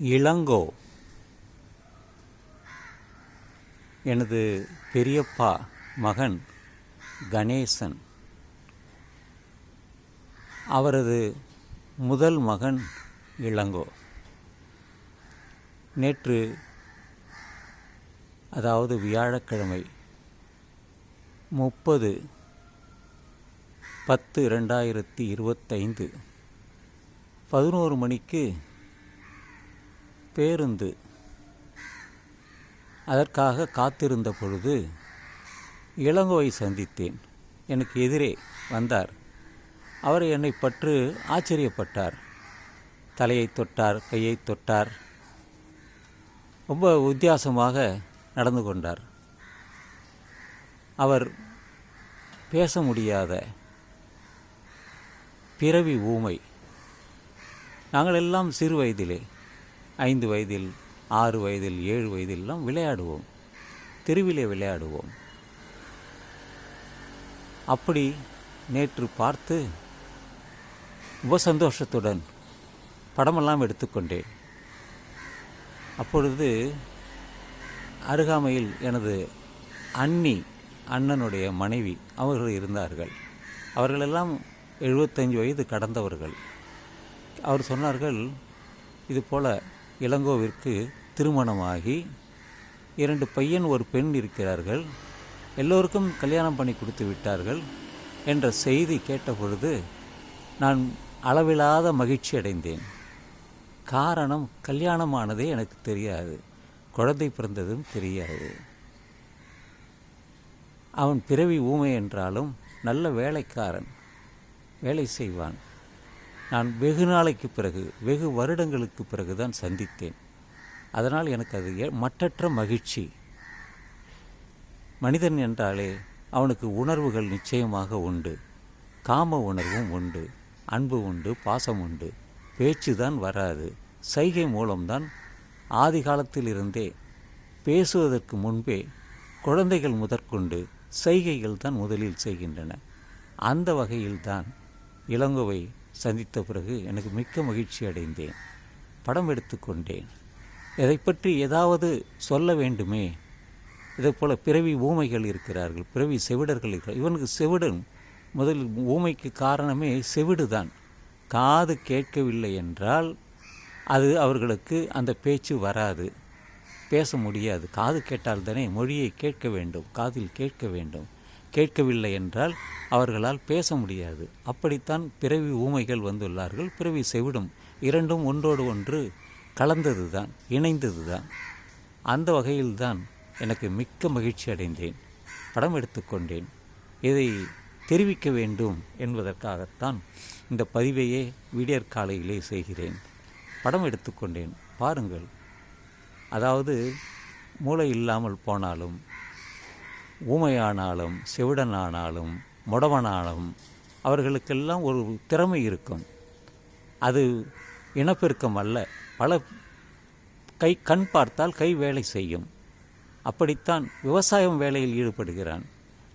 இளங்கோ. எனது பெரியப்பா மகன் கணேசன். அவரது முதல் மகன் இளங்கோ. நேற்று அதாவது வியாழக்கிழமை முப்பது பத்து ரெண்டாயிரத்தி இருபத்தைந்து பதினோரு மணிக்கு பேருந்து. அதற்காக காத்திருந்த பொழுது இளங்கோவை சந்தித்தேன். எனக்கு எதிரே வந்தார். அவர் என்னை பற்று ஆச்சரியப்பட்டார். தலையை தொட்டார் கையை தொட்டார். ரொம்ப வித்தியாசமாக நடந்து கொண்டார். அவர் பேச முடியாத பிறவி ஊமை. நாங்கள் எல்லாம் சிறு வயதிலே ஐந்து வயதில் ஆறு வயதில் ஏழு வயதிலெல்லாம் விளையாடுவோம். தெருவிலே விளையாடுவோம். அப்படி நேற்று பார்த்து உப சந்தோஷத்துடன் படமெல்லாம் எடுத்துக்கொண்டேன். அப்பொழுது அருகாமையில் எனது அண்ணி அண்ணனுடைய மனைவி அவர்கள் இருந்தார்கள். அவர்களெல்லாம் எழுபத்தஞ்சு வயது கடந்தவர்கள். அவர் சொன்னார்கள் இது போல் இளங்கோவிற்கு திருமணமாகி இரண்டு பையன் ஒரு பெண் இருக்கிறார்கள். எல்லோருக்கும் கல்யாணம் பண்ணி கொடுத்து விட்டார்கள் என்ற செய்தி கேட்டபொழுது நான் அளவிலாத மகிழ்ச்சி அடைந்தேன். காரணம் கல்யாணமானதே எனக்கு தெரியாது. குழந்தை பிறந்ததும் தெரியாது. அவன் பிறவி ஊமை என்றாலும் நல்ல வேலைக்காரன் வேலை செய்வான். நான் வெகு நாளைக்கு பிறகு வெகு வருடங்களுக்கு பிறகு தான் சந்தித்தேன். அதனால் எனக்கு அது மற்றற்ற மகிழ்ச்சி. மனிதன் என்றாலே அவனுக்கு உணர்வுகள் நிச்சயமாக உண்டு. காம உணர்வும் உண்டு. அன்பு உண்டு. பாசம் உண்டு. பேச்சு தான் வராது. சைகை மூலம்தான் ஆதி காலத்திலிருந்தே பேசுவதற்கு முன்பே குழந்தைகள் முதற்கொண்டு சைகைகள் தான் முதலில் செய்கின்றன. அந்த வகையில்தான் இளங்கோவை சந்தித்த பிறகு எனக்கு மிக்க மகிழ்ச்சி அடைந்தேன். படம் எடுத்துக்கொண்டேன். இதை பற்றி ஏதாவது சொல்ல வேண்டுமே? இதைப்போல் போல் பிறவி ஊமைகள் இருக்கிறார்கள் பிறவி செவிடர்கள் இருக்கிறார் இவனுக்கு செவிடன் முதல் ஊமைக்கு காரணமே செவிடு தான் காது கேட்கவில்லை என்றால் அது அவர்களுக்கு அந்த பேச்சு வராது. பேச முடியாது. காது கேட்டால் தானே மொழியை கேட்க வேண்டும் காதில் கேட்க வேண்டும். கேட்கவில்லை என்றால் அவர்களால் பேச முடியாது. அப்படித்தான் பிறவி ஊமைகள் வந்துள்ளார்கள். பிறவி செவிடும் இரண்டும் ஒன்றோடு ஒன்று கலந்தது தான் இணைந்தது தான் அந்த வகையில்தான் எனக்கு மிக்க மகிழ்ச்சி அடைந்தேன். படம் எடுத்துக்கொண்டேன் இதை தெரிவிக்க வேண்டும் என்பதற்காகத்தான் இந்த பதிவையே விடியற் காலையிலே செய்கிறேன். படம் எடுத்துக்கொண்டேன் பாருங்கள். அதாவது மூளை இல்லாமல் போனாலும் ஊமையானாலும் செவிடனானாலும் முடவனாலும் அவர்களுக்கெல்லாம் ஒரு திறமை இருக்கும். அது இனப்பெருக்கம் அல்ல. பல கை கண் பார்த்தால் கை வேலை செய்யும். அப்படித்தான் விவசாயம் வேலையில் ஈடுபடுகிறான்.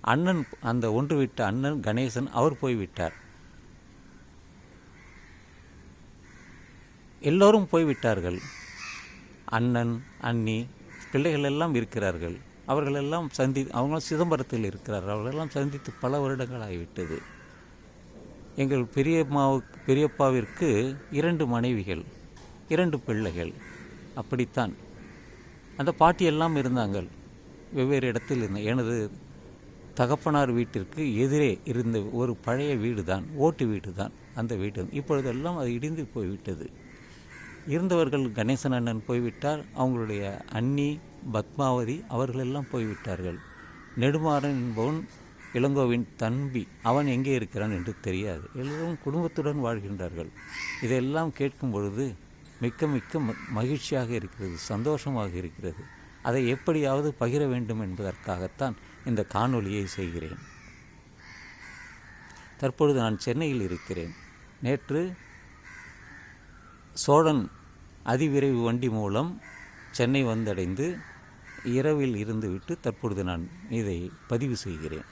அண்ணன் அந்த ஒன்று விட்ட அண்ணன் கணேசன் அவர் போய்விட்டார். எல்லோரும் போய்விட்டார்கள். அண்ணன் அண்ணி பிள்ளைகள் எல்லாம் இருக்கிறார்கள். அவர்களெல்லாம் சந்தி அவங்க சிதம்பரத்தில் இருக்கிறார்கள். அவர்களெல்லாம் சந்தித்து பல வருடங்கள் ஆகிவிட்டது எங்கள் பெரியம்மாவுக்கு பெரியப்பாவிற்கு இரண்டு மனைவிகள் இரண்டு பிள்ளைகள். அப்படித்தான். அந்த பாட்டியெல்லாம் இருந்தாங்க இருந்தாங்கள் வெவ்வேறு இடத்தில் இருந்த எனது தகப்பனார் வீட்டிற்கு எதிரே இருந்த ஒரு பழைய வீடு தான் ஓட்டு வீடு தான் அந்த வீடு. இப்பொழுதெல்லாம் அது இடிந்து போய்விட்டது. இருந்தவர்கள் கணேசன் அண்ணன் போய்விட்டார் அவங்களுடைய அண்ணி பத்மாவதி அவர்களெல்லாம் போய்விட்டார்கள். நெடுமாறன் என்பவன் இளங்கோவின் தம்பி அவன் எங்கே இருக்கிறான் என்று தெரியாது. எல்லோரும் குடும்பத்துடன் வாழ்கின்றார்கள். இதையெல்லாம் கேட்கும் பொழுது மிக்க மிக்க மகிழ்ச்சியாக இருக்கிறது சந்தோஷமாக இருக்கிறது. அதை எப்படியாவது பகிர வேண்டும் என்பதற்காகத்தான் இந்த காணொலியை செய்கிறேன். தற்பொழுது நான் சென்னையில் இருக்கிறேன். நேற்று சோழன் அதிவிரைவு வண்டி மூலம் சென்னை வந்தடைந்து இரவில் இருந்துவிட்டு தற்பொழுது நான் இதை பதிவு செய்கிறேன்.